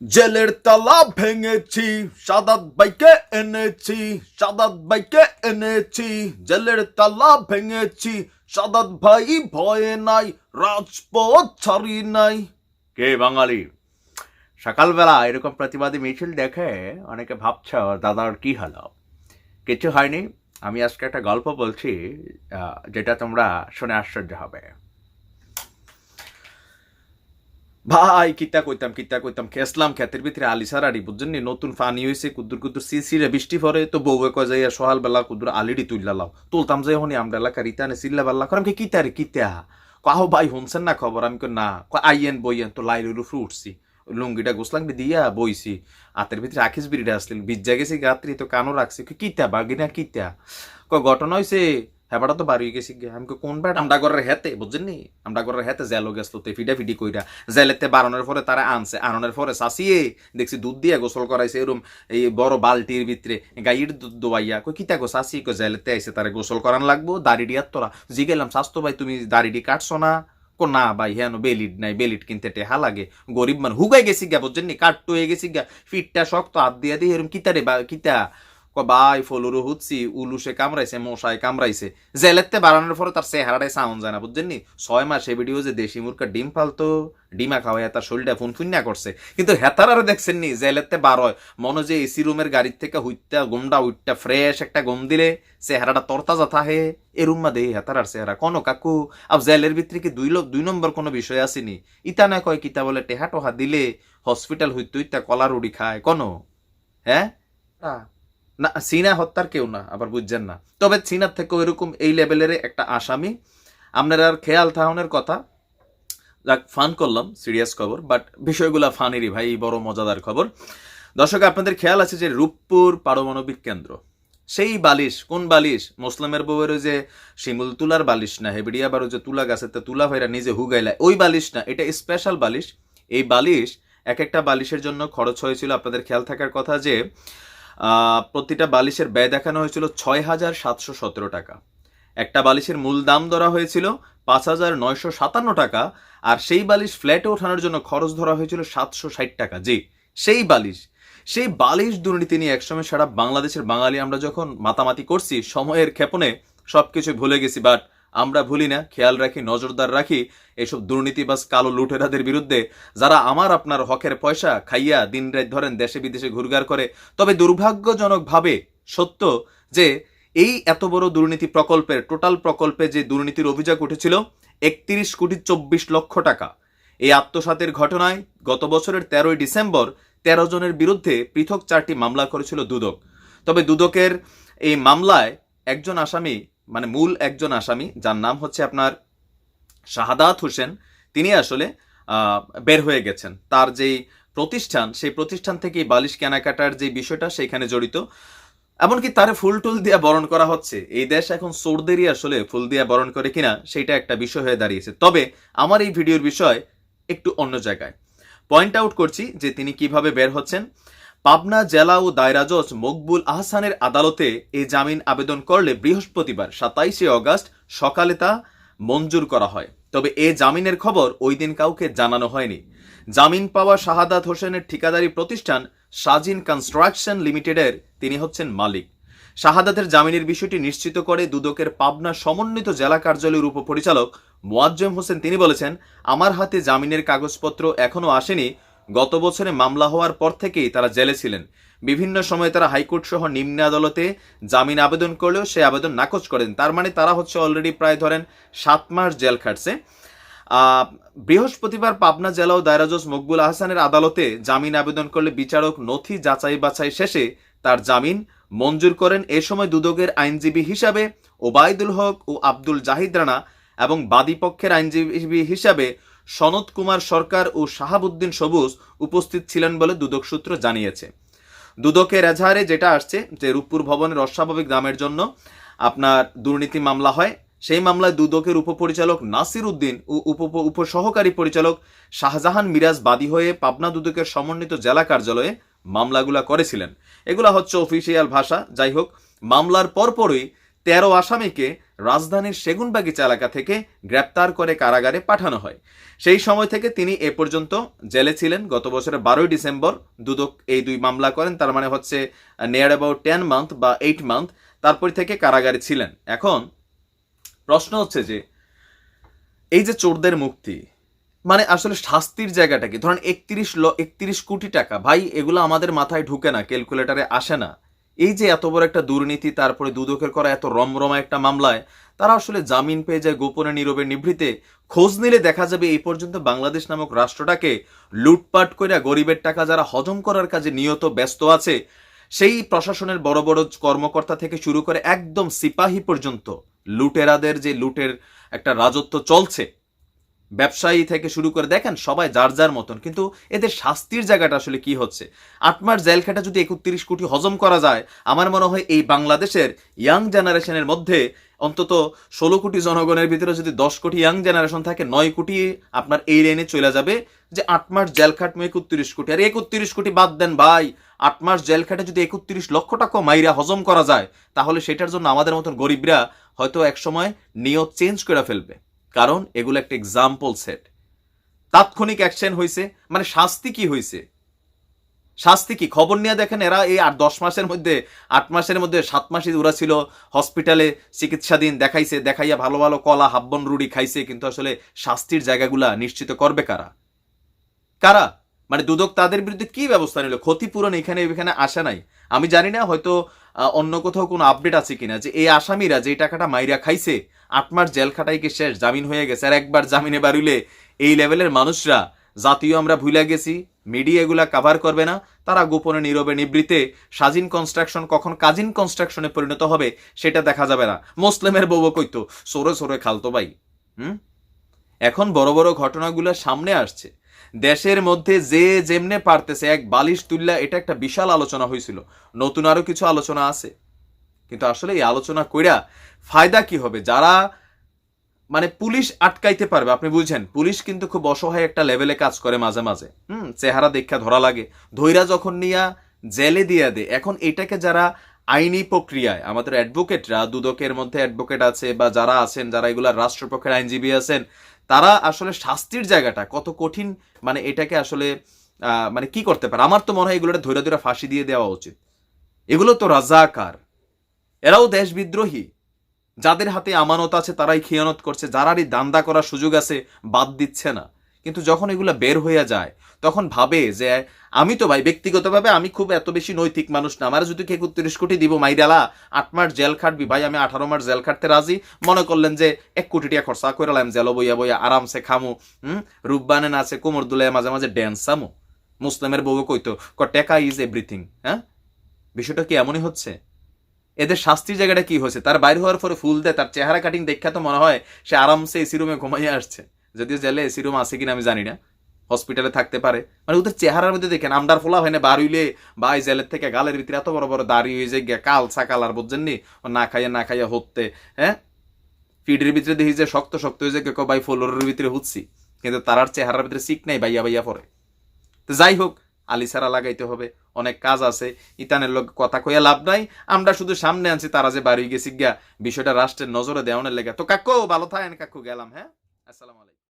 জেলের তালা ভেঙেছি, সাদাত বাইকে এনেছি, সাদাত বাইকে এনেছি, জেলের তালা ভেঙেছি, সাদাত ভাই ভয়ে নাই, রাজপথ ছাড়ি নাই। কে বাঙালি? সকালবেলা এরকম প্রতিবাদী মিছিল দেখে অনেকে ভাবছ দাদার কি হলো? কিছু হয়নি। আমি আজকে একটা গল্প বলছি যেটা তোমরা শুনে আশ্চর্য হবে। ভাই, কিতা কইতাম কিতা কইতাম, খেসলাম, খেতের ভিতরে আলিসার আড়ি, বুঝছেন নি? নতুন ফানি হয়েছে কুদ্দুর কুদ্দুর সিসিরে বৃষ্টি পরে তো বউয়ে কয় যাইয়া সকাল বেলা কুদ্দুর আলিডি তুললাম তুলতাম যাই হনি, আমরা এলাকার ইতানে সিল্লা বেল্লা করাম, কি কিতা রে, কিতা? কাহো, ভাই, শুনছেন না খবর? আমি না। আইয়েন, বইয়েন, তো লাইলুর উপরে উঠছি লুঙ্গিটা গোসলাং দিয়া বইছি। হাতের ভিতরে আখিস বিড়িটা আসছিল বিজ্জা গেছি গাত্রি, তো কানও রাখছি। কিতা, বাগিনা, কিতা? কয়, ঘটনা হয়েছে হেবাটা তো বাড়ি গেছি গে আমি কোন ব্যাট আমরা ঘরের হেতে বুঝছেন নি আমরা ঘরের হেতে জেলো গেছিল, তো ফিডা ফিডি কইরা। জেলেতে বারণের পরে তারা আনছে আননের পরে সাসিয়ে দেখছি দুধ দিয়ে গোসল করাইছে এরম এই বড় বালতির ভিতরে গাইয়ের দুধ দোয়াইয়া। কই, কিতা গো সাসি কই, জেলেতে আইছে, তারা গোসল করান লাগবো, দাড়ি ডিয়ার তোরা জি গেলাম, স্বাস্থ্য ভাই, তুমি দাড়িডি কাটছো না? কো, না ভাই হ্যাঁ বেলিট নাই, বেলিট কিনতে টেহা লাগে। গরিব মান হুগাই গেছি গা বুঝছেন নি কাট্টু হয়ে গেছি গা ফিটটা শক্ত, হাত দিয়া দিয়ে এরম কিতা রে বা কিতা? ভাই, ফলুরু হুচ্ছি উলুসে কামড়াইছে, মশায় কামড়াইছে। জেলেতে বাড়ানোর পরে তার চেহারাটাই সাউন্ড যায় না বুঝছেন নি ছয় মাস সে ভিডিও যে দেশি মুরকা ডিম ফালতো ডিমা খাওয়াই তার শরীরটা ফুনফুন্না করছে। কিন্তু হেতার আরও দেখছেন নি জেলেতে বার হয় মনে যে এসি রুমের গাড়ির থেকে হুইটটা গমটা উইটটা ফ্রেশ একটা গম দিলে চেহারাটা তরতাজা থাহে। এরুম মা দেহি হেতার আর চেহারা। কোনো কাকু আব জেলের ভিতরে কি দুই লোক দুই নম্বর কোনো বিষয় আসেনি? ইতা না কয়, কিতা বলে টেহা টোহা দিলে হসপিটাল হইতে হইতা কলা রুড়ি খায়? কোনো হ্যাঁ? না চীনা হত্যার কেউ না, আবার বুঝছেন না। তবে চীনার থেকেও এরকম এই লেভেলের একটা আসামি, আপনার আর খেয়াল থাহনের কথা। যাক, ফান করলাম, সিরিয়াস খবর, বাট বিষয়গুলা ফানেরই ভাই বড় মজাদার খবর। দর্শক, আপনাদের খেয়াল আছে যে রূপপুর পারমাণবিক কেন্দ্র, সেই বালিশ, কোন বালিশ? মুসলিমের বউয়ের যে শিমুল তুলার বালিশ না, হেবিডিয়া বারো যে তুলা গাছেতে তুলা ভাইরা নিজে হুগাইলা, ওই বালিশ না, এটা স্পেশাল বালিশ। এই বালিশ এক একটা বালিশের জন্য খরচ হয়েছিল, আপনাদের খেয়াল থাকার কথা যে প্রতিটা বালিশের ব্যয় দেখানো হয়েছিল ছয় হাজার সাতশো সতেরো টাকা। একটা বালিশের মূল দাম ধরা হয়েছিল পাঁচ হাজার নয়শো সাতান্ন টাকা, আর সেই বালিশ ফ্ল্যাটে ওঠানোর জন্য খরচ ধরা হয়েছিল সাতশো ষাট টাকা। জি, সেই বালিশ সেই বালিশ দুর্নীতি নিয়ে একসময় সারা বাংলাদেশের বাঙালি আমরা যখন মাতামাতি করছি, সময়ের ক্ষেপণে সবকিছু ভুলে গেছি বাট আমরা ভুলি না, খেয়াল রাখি, নজরদার রাখি, এসব দুর্নীতি দুর্নীতিবাজ কালো লুটেরাদের বিরুদ্ধে যারা আমার আপনার হকের পয়সা খাইয়া দিন রাত ধরেন দেশে বিদেশে ঘুরঘার করে, তবে দুর্ভাগ্যজনকভাবে সত্য যে এই এত বড় দুর্নীতি প্রকল্পের, টোটাল প্রকল্পে যে দুর্নীতির অভিযোগ উঠেছিল, একত্রিশ কোটি চব্বিশ লক্ষ টাকা। এই আত্মসাতের ঘটনায় গত বছরের তেরোই ডিসেম্বর তেরো জনের বিরুদ্ধে পৃথক চারটি মামলা করেছিল দুদক। তবে দুদকের এই মামলায় একজন আসামি মানে মূল একজন আসামি, যার নাম হচ্ছে আপনার শাহাদাত হোসেন, তিনি আসলে বের হয়ে গেছেন। তার যেই প্রতিষ্ঠান, সেই প্রতিষ্ঠান থেকে বালিশ কেনাকাটার যে বিষয়টা সেইখানে জড়িত। এমনকি তারে ফুল টুল দিয়ে বরণ করা হচ্ছে। এই দেশ এখন সোরদেরই আসলে ফুল দিয়ে বরণ করে কিনা সেটা একটা বিষয় হয়ে দাঁড়িয়েছে। তবে আমার এই ভিডিওর বিষয় একটু অন্য জায়গায়। পয়েন্ট আউট করছি যে তিনি কীভাবে বের হচ্ছেন। পাবনা জেলা ও দায়রা জজ মকবুল আহসানের আদালতে এই জামিন আবেদন করলে বৃহস্পতিবার সাতাইশে অগাস্ট সকালে তা মঞ্জুর করা হয়। তবে এ জামিনের খবর ওই দিন কাউকে জানানো হয়নি। জামিন পাওয়া শাহাদাত হোসেনের ঠিকাদারি প্রতিষ্ঠান সাজিন কনস্ট্রাকশন লিমিটেডের তিনি হচ্ছেন মালিক। শাহাদাতের জামিনের বিষয়টি নিশ্চিত করে দুদকের পাবনা সমন্বিত জেলা কার্যালয়ের উপপরিচালক মোয়াজ্জেম হোসেন তিনি বলেছেন, আমার হাতে জামিনের কাগজপত্র এখনও আসেনি গত বছরে মামলা হওয়ার পর থেকেই তারা জেলে ছিলেন। বিভিন্ন সময় তারা হাইকোর্ট সহ নিম্ন আদালতে জামিন আবেদন করলেও সে আবেদন নাকচ করেন। তার মানে তারা হচ্ছে অলরেডি প্রায় ধরেন সাত মাস জেল খাটছে। বৃহস্পতিবার পাবনা জেলা ও দায়রা জজ মকবুল আহসানের আদালতে জামিন আবেদন করলে বিচারক নথি যাচাই বাছাই শেষে তার জামিন মঞ্জুর করেন। এ সময় দুদকের আইনজীবী হিসাবে ওবায়দুল হক ও আব্দুল জাহিদ রানা এবং বাদীপক্ষের আইনজীবী হিসাবে সনদ কুমার সরকার ও শাহাবুদ্দিন সবুজ উপস্থিত ছিলেন বলে দুদক সূত্র জানিয়েছে। দুদকের এজাহারে যেটা আসছে যে রূপপুর ভবনের অস্বাভাবিক দামের জন্য আপনার দুর্নীতি মামলা হয়, সেই মামলায় দুদকের উপপরিচালক নাসির উদ্দিন ও উপ, উপসহকারী পরিচালক শাহজাহান মিরাজ বাদী হয়ে পাবনা দুদকের সমন্বিত জেলা কার্যালয়ে মামলাগুলা করেছিলেন। এগুলা হচ্ছে অফিসিয়াল ভাষা। যাই হোক, মামলার পরপরই তেরো আসামিকে রাজধানীর সেগুনবাগিচা এলাকা থেকে গ্রেপ্তার করে কারাগারে পাঠানো হয়। সেই সময় থেকে তিনি এ পর্যন্ত জেলে ছিলেন। গত বছরের বারোই ডিসেম্বর দুদক এই দুই মামলা করেন। তার মানে হচ্ছে নিয়ার অ্যাবাউট টেন মান্থ বা এইট মান্থ তারপর থেকে কারাগারে ছিলেন। এখন প্রশ্ন হচ্ছে যে, এই যে চোরদের মুক্তি মানে আসলে শাস্তির জায়গাটা কি? ধরেন একত্রিশ ল, একত্রিশ কোটি টাকা, ভাই এগুলো আমাদের মাথায় ঢুকে না ক্যালকুলেটারে আসে না। এই যে এত বড় একটা দুর্নীতি, তারপরে দুদকের করা এত রমরমা একটা মামলায়, তারা আসলে জামিন পেয়ে যায় গোপনে নীরবে নিভৃতে। খোঁজ নিলে দেখা যাবে এই পর্যন্ত বাংলাদেশ নামক রাষ্ট্রটাকে লুটপাট করে গরিবের টাকা যারা হজম করার কাজে নিয়ত ব্যস্ত আছে, সেই প্রশাসনের বড় বড় কর্মকর্তা থেকে শুরু করে একদম সিপাহী পর্যন্ত লুটেরাদের যে লুটের একটা রাজত্ব চলছে ব্যবসায়ী থেকে শুরু করে, দেখেন সবাই যার যার মতন, কিন্তু এদের শাস্তির জায়গাটা আসলে কি হচ্ছে? আট মাস জেল খাটা যদি একত্রিশ কোটি হজম করা যায়, আমার মনে হয় এই বাংলাদেশের ইয়াং জেনারেশনের মধ্যে অন্তত ষোলো কোটি জনগণের ভিতরে যদি দশ কোটি ইয়াং জেনারেশন থাকে, নয় কোটি আপনার এই লাইনে চলে যাবে যে আট মাস জেল একত্রিশ কোটি। আর একত্রিশ কোটি বাদ দেন ভাই, আট মাস জেল খাটে যদি একত্রিশ লক্ষ টাকা মাইরা হজম করা যায়, তাহলে সেটার জন্য আমাদের মতন গরিবরা হয়তো একসময় নিয়ত চেঞ্জ করে ফেলবে। কারণ এগুলো একটা এক্সাম্পল সেট তাৎক্ষণিক অ্যাকশন হয়েছে মানে শাস্তি কি হয়েছে শাস্তি কি? খবর নিয়ে দেখেন এরা এই আট, দশ মাসের মধ্যে, আট মাসের মধ্যে সাত মাসে ওরা ছিল হসপিটালে চিকিৎসাধীন, দেখাইছে, দেখাইয়া ভালো ভালো কলা, হাব্বন রুড়ি খাইছে, কিন্তু আসলে শাস্তির জায়গাগুলা নিশ্চিত করবে কারা? কারা? মানে দুদক তাদের বিরুদ্ধে কি ব্যবস্থা নিল? ক্ষতিপূরণ এখানে এখানে আসে নাই। আমি জানি না, হয়তো অন্য কোথাও কোনো আপডেট আছে কিনা যে এই আসামিরা যে টাকাটা মাইরা খাইছে আট মাস জেল খাটাই কি শেষ? জামিন হয়ে গেছে। আর একবার জামিনে বাড়িলে এই লেভেলের মানুষরা, জাতীয় আমরা ভুলে গেছি, মিডিয়া এগুলা কাভার করবে না, তারা গোপনে, নীরবে, নিবৃতে স্বাধীন কনস্ট্রাকশন কখন কাজিন কনস্ট্রাকশনে পরিণত হবে সেটা দেখা যাবে না। মুসলিমের বউ কইতো, সরে সরে, খালতো ভাই। হুম? এখন বড় বড় ঘটনাগুলো সামনে আসছে। দেশের মধ্যে যে যেমনে পারতেছে, এক বালিশ তুল্লা এটা একটা বিশাল আলোচনা হয়েছিল নতুন আরও কিছু আলোচনা আছে। কিন্তু আসলে এই আলোচনা কইরা ফায়দা কি হবে? যারা মানে পুলিশ আটকাইতে পারবে, আপনি বুঝছেন পুলিশ কিন্তু খুব অসহায় একটা লেভেলে কাজ করে মাঝে মাঝে। হুম, চেহারা দেখা ধরা লাগে। ধৈরা যখন নিয়া জেলে দিয়া দে, এখন এটাকে যারা আইনি প্রক্রিয়ায়, আমাদের অ্যাডভোকেটরা, দুদকের মধ্যে অ্যাডভোকেট আছে বা যারা আছেন, যারা এগুলা রাষ্ট্রপক্ষের আইনজীবী আছেন, তারা আসলে শাস্তির জায়গাটা, কত কঠিন মানে এটাকে আসলে মানে কি করতে পারে? আমার তো মনে হয় এগুলোটা ধৈর্য ধৈর্য ফাঁসি দিয়ে দেওয়া উচিত। এগুলো তো রাজাকার। এরাও দেশ বিদ্রোহী। যাদের হাতে আমানত আছে, তারাই খেয়ানত করছে। যারারই দান্দা করার সুযোগ আছে, বাদ দিচ্ছে না। কিন্তু যখন এগুলো বের হয়ে যায়, তখন ভাবে যে, আমি তো ভাই, ব্যক্তিগতভাবে আমি খুব এত বেশি নৈতিক মানুষ না। আমার যদি কেউ তিরিশ কোটি দিব, মাইরালা, আট মাস জেল খাটবি, ভাই, আমি আঠারো মাস জেল খাটতে রাজি। মনে করলেন যে, এক কোটি টাকা খরচা করে লাম জেল বইয়া বইয়া আরামসে খামু। হুম? রূপবানে নাচে কোমর দুলে মাঝে মাঝে ড্যান্স সামু মুসলিমের বউ কইতো, ক, টেকা ইজ এভরিথিং হ্যাঁ? বিষয়টা কি এমনই হচ্ছে? এদের শাস্তির জায়গাটা কি হয়েছে? তার বাইরে হওয়ার পরে ফুল দেয়, তার চেহারা কাটিং দেখা তো মনে হয় সে আরামসে এসি রুমে ঘুমাইয়ে আসছে। যদিও জেলে এসি রুম আছে কিনা আমি জানি না। হসপিটালে থাকতে পারে। মানে ওদের চেহারার মধ্যে দেখেন, আমদার ফোলা হয় না, বার হইলে বা জেলের থেকে গালের ভিতরে এত বড় বড় দাড়ি হয়ে যায় কাল সাকাল আর বুঝছেন নি? না খাইয়া না খাইয়া হতে হ্যাঁ? ফিডের ভিতরে দেখি যে শক্ত শক্ত হয়ে যায় কেউ ভাই ফলোরের ভিতরে হুচ্ছি। কিন্তু তারার চেহারার ভিতরে সিক নাই বাইয়া বাইয়া পরে। তো যাই হোক আলিসারা লাগাইতে হবে। অনেক কাজ আছে, ইতানের লোক কথা কইয়া লাভ নাই। আমরা শুধু সামনে আনছি, তারা যে বাড়ি গেছি গিয়া বিষয়টা রাষ্ট্রের নজরে দেওয়ানের লেগে। তো কাকু, ভালো থাকেন কাকু, গেলাম হ্যাঁ? আসসালামু আলাইকুম।